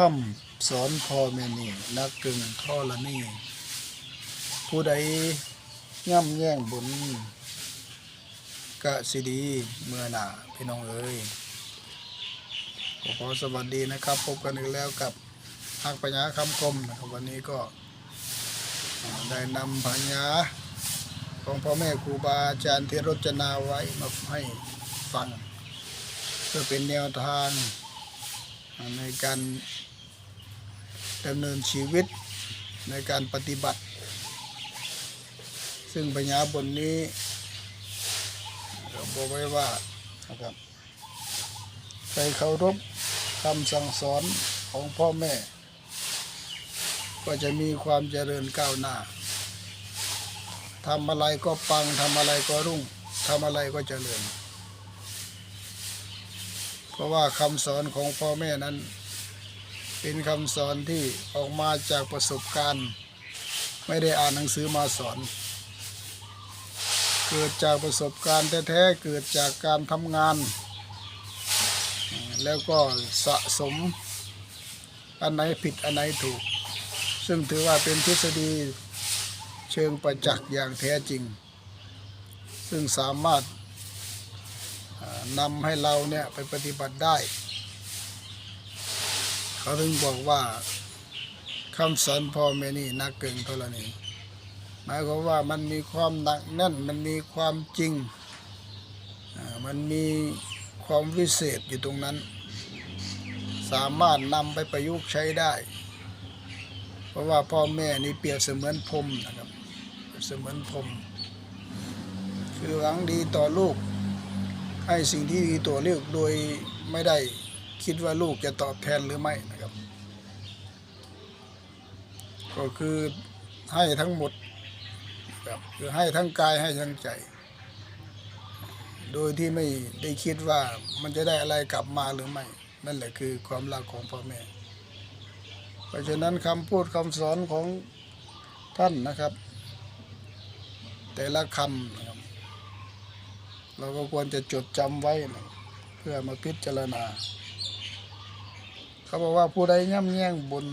คำสอนพ่อแม่นี่นักเกึ่งท่อละนี่ ผู้ใดย่ำแย่งบุญกะสิดีเมื่อหนาพี่น้องเอ้ยขอขอสวัสดีนะครับ พบกันอีกแล้วกับหักปัญญาคำคมนะครับวันนี้ก็ได้นำปัญญาของพ่อแม่ครูบาอาจารย์ที่รจนาไว้มาให้ฟังเพื่อเป็นแนวทาง ในการดำเนินชีวิตในการปฏิบัติ ซึ่งปัญญาบนนี้เราบอกไว้ว่านะครับใครเคารพคำสั่งสอนของพ่อแม่ ก็จะมีความเจริญก้าวหน้าทำอะไรก็ปังทำอะไรก็รุ่งทำอะไรก็เจริญ เพราะว่าคำสอนของพ่อแม่นั้น เป็นคำสอนที่ออกมาจากประสบการณ์ ไม่ได้อ่านหนังสือมาสอน เกิดจากประสบการณ์แท้ๆเกิดจากการทำงาน แล้วก็สะสมอันไหนผิดอันไหนถูก ซึ่งถือว่าเป็นทฤษฎีเชิงประจักษ์อย่างแท้จริง ซึ่งสามารถ นำให้เราเนี่ยไปปฏิบัติได้ เขาถึงบอกว่าคำสอนพ่อแม่นี่นักเก่งเท่านี้หมายความว่ามันมีความหนักแน่นมันมีความจริงมันมีความวิเศษอยู่ตรงนั้น สามารถนำไปประยุกต์ใช้ได้ เพราะว่าพ่อแม่นี่เปรียบเสมือนพรมนะครับเปรียบเสมือนพรมคือหวังดีต่อลูก ให้สิ่งที่ดีตัวเลือกโดยไม่ได้คิดว่าลูกจะตอบแทนหรือไม่นะครับ ก็คือให้ทั้งหมดครับคือให้ทั้งกายให้ทั้งใจ โดยที่ไม่ได้คิดว่ามันจะได้อะไรกลับมาหรือไม่ นั่นแหละคือความรักของพ่อแม่ เพราะฉะนั้นคำพูดคำสอนของท่านนะครับ แต่ละคำนะ เราก็ควรจะจดจำไว้นะเพื่อมาพิจารณา เขาบอกว่าผู้ใดย่ำแย่งบุญ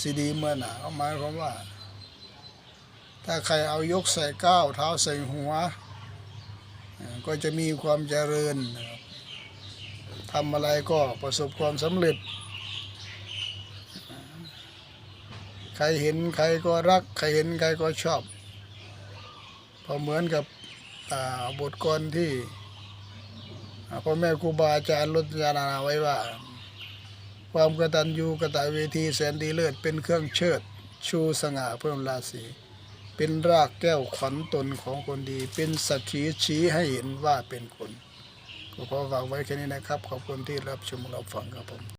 สีดีเมื่อหนาเอาหมายความว่า ถ้าใครเอายกใส่ก้าวเท้าใส่หัว ก็จะมีความเจริญทำอะไรก็ประสบความสำเร็จ ใครเห็นใครก็รัก ใครเห็นใครก็ชอบ พอเหมือนกับอ่าบทกลที่พ่อแม่ครูบาอาจารย์รจนาไว้ว่า ความกตัญญูกตเวทีแสนดีเลิศเป็นเครื่องเชิดชูสง่าเพิ่มราศีเป็นรากแก้วขวัญตนของคนดี เป็นสักขีชี้ให้เห็นว่าเป็นคน ก็ขอฝากไว้แค่นี้นะครับ ขอบคุณที่รับชมรับฟังครับผม